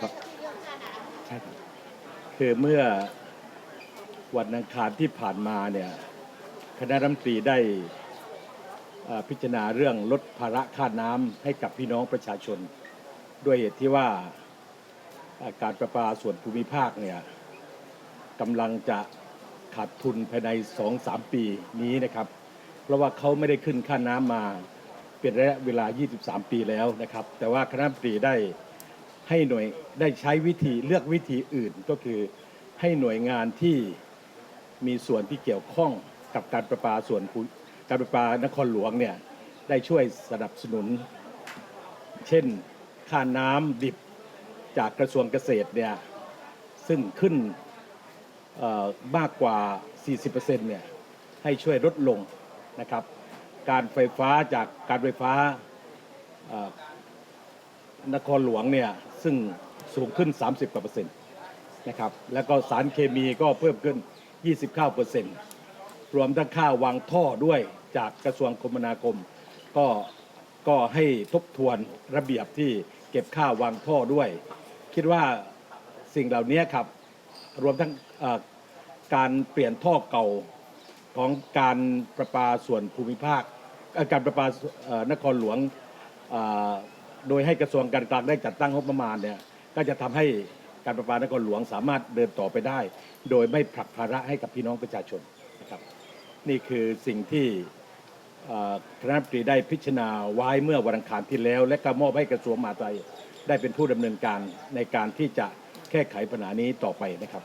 ครับใช่ครับคือเมื่อวันอังคารที่ผ่านมาเนี่ยคณะรัฐมนตรีได้พิจารณาเรื่องลดภาระค่าน้ำให้กับพี่น้องประชาชน ด้วยเหตุที่ว่าการประปาส่วนภูมิภาคเนี่ยกำลังจะขาดทุนภายใน2-3 ปีนี้นะครับ เพราะว่าเขาไม่ได้ขึ้นค่าน้ำมาเป็นระยะเวลา 23 ปีแล้วนะครับ แต่ว่าคณะรัฐมนตรีได้ ให้หน่วยได้ใช้วิธีเลือกวิธีอื่นก็คือให้หน่วยงานที่มีส่วนที่เกี่ยวข้องกับการประปาส่วนการประปานครหลวงเนี่ยได้ช่วยสนับสนุน เช่นค่าน้ำดิบจากกระทรวงเกษตรเนี่ยซึ่งขึ้นมากกว่า 40%เนี่ยให้ช่วยลดลงนะครับ การไฟฟ้าจากการไฟฟ้า นครหลวงเนี่ยซึ่งสูงขึ้น 30กว่าเปอร์เซ็นต์นะครับแล้วก็สารเคมีก็เพิ่มขึ้น 29เปอร์เซ็นต์รวมทั้งค่าวางท่อด้วยจากกระทรวงคมนาคม ก็ก็ให้ทบทวนระเบียบที่เก็บค่าวางท่อด้วย คิดว่าสิ่งเหล่านี้ครับรวมทั้งการเปลี่ยนท่อเก่าของการประปาส่วนภูมิภาค การประปานครหลวง โดยให้กระทรวงการคลังได้จัดตั้งงบประมาณเนี่ยก็จะทำให้การประปานครหลวงสามารถเดินต่อไปได้ โดยไม่ผลักภาระให้กับพี่น้องประชาชนนะครับนี่คือสิ่งที่คณะรัฐมนตรีได้พิจารณาไว้เมื่อวันอังคารที่แล้ว และก็มอบให้กระทรวงมหาดไทยได้เป็นผู้ดำเนินการในการที่จะแก้ไขปัญหานี้ต่อไปนะครับ